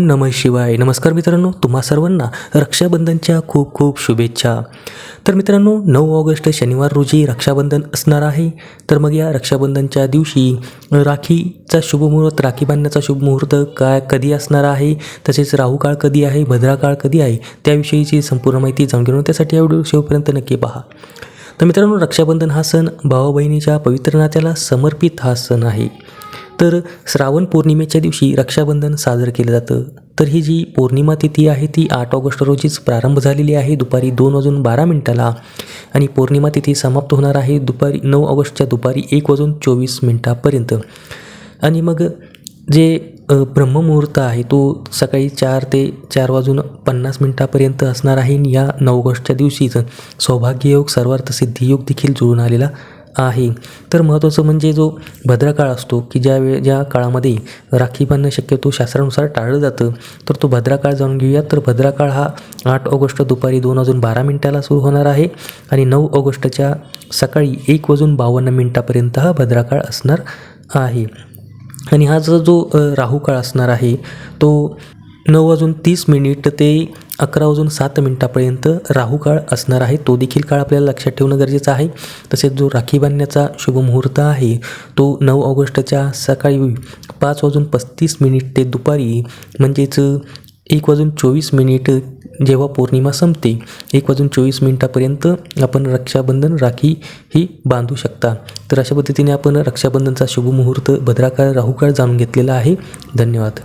ओम नमः शिवाय. नमस्कार मित्रांनो तुम्हा सर्वांना रक्षाबंधनच्या खूप खूप शुभेच्छा. तर मित्रांनो नऊ ऑगस्ट शनिवार रोजी रक्षाबंधन असणार आहे. तर मग या रक्षाबंधनच्या दिवशी राखीचा शुभमुहूर्त राखी बांधण्याचा शुभमुहूर्त काय कधी असणार आहे? तसेच राहू काळ कधी आहे भद्रा काळ कधी आहे? त्याविषयीची संपूर्ण माहिती जाणून घेऊन त्यासाठी या व्हिडिओ शेवपर्यंत नक्की पहा. तर मित्रांनो रक्षाबंधन हा सण भावा बहिणीच्या पवित्र नात्याला समर्पित हा सण आहे. तर श्रावण पौर्णिमेच्या दिवशी रक्षाबंधन साजरं केलं जातं. तर ही जी पौर्णिमा तिथी आहे ती आठ ऑगस्ट रोजीच प्रारंभ झालेली आहे दुपारी दोन वाजून बारा मिनिटाला. आणि पौर्णिमा तिथी समाप्त होणार आहे दुपारी नऊ ऑगस्टच्या दुपारी एक वाजून चोवीस मिनटापर्यंत. आणि मग जे ब्रह्ममुहूर्त आहे तो सकाळी चार ते चार वाजून पन्नास मिनटापर्यंत असणार आहे. आणि या नऊ ऑगस्टच्या दिवशीच सौभाग्ययोग सर्वार्थ सिद्धियोग देखील जुळून आलेला आहे. तर महत्त्वाचं म्हणजे जो भद्रकाळ असतो की ज्या वेळ ज्या काळामध्ये राखी बांधणं शक्यतो शास्त्रानुसार टाळलं जातं तर तो भद्राकाळ जाणून घेऊया तर भद्राकाळ हा आठ ऑगस्ट दुपारी दोन वाजून बारा मिनटाला सुरू होणार आहे आणि नऊ ऑगस्टच्या सकाळी एक वाजून बावन्न मिनटापर्यंत हा भद्राकाळ असणार आहे. आणि हा जो राहू काळ असणार आहे तो नऊ वाजून तीस मिनिट ते अकरा वाजून सात मिनिटापर्यंत राहू काळ असणार आहे. तो देखील काळ आपल्याला लक्षात ठेवणं गरजेचं आहे. तसेच जो राखी बांधण्याचा शुभमुहूर्त आहे तो नऊ ऑगस्टच्या सकाळी पाच वाजून पस्तीस मिनिट ते दुपारी म्हणजेच एक वाजून चोवीस मिनिट जेव्हा पौर्णिमा संपते एक वाजून चोवीस मिनिटापर्यंत आपण रक्षाबंधन राखी ही बांधू शकता. तर अशा पद्धतीने आपण रक्षाबंधनचा शुभमुहूर्त भद्राकाळ राहूकाळ जाणून घेतलेला आहे. धन्यवाद.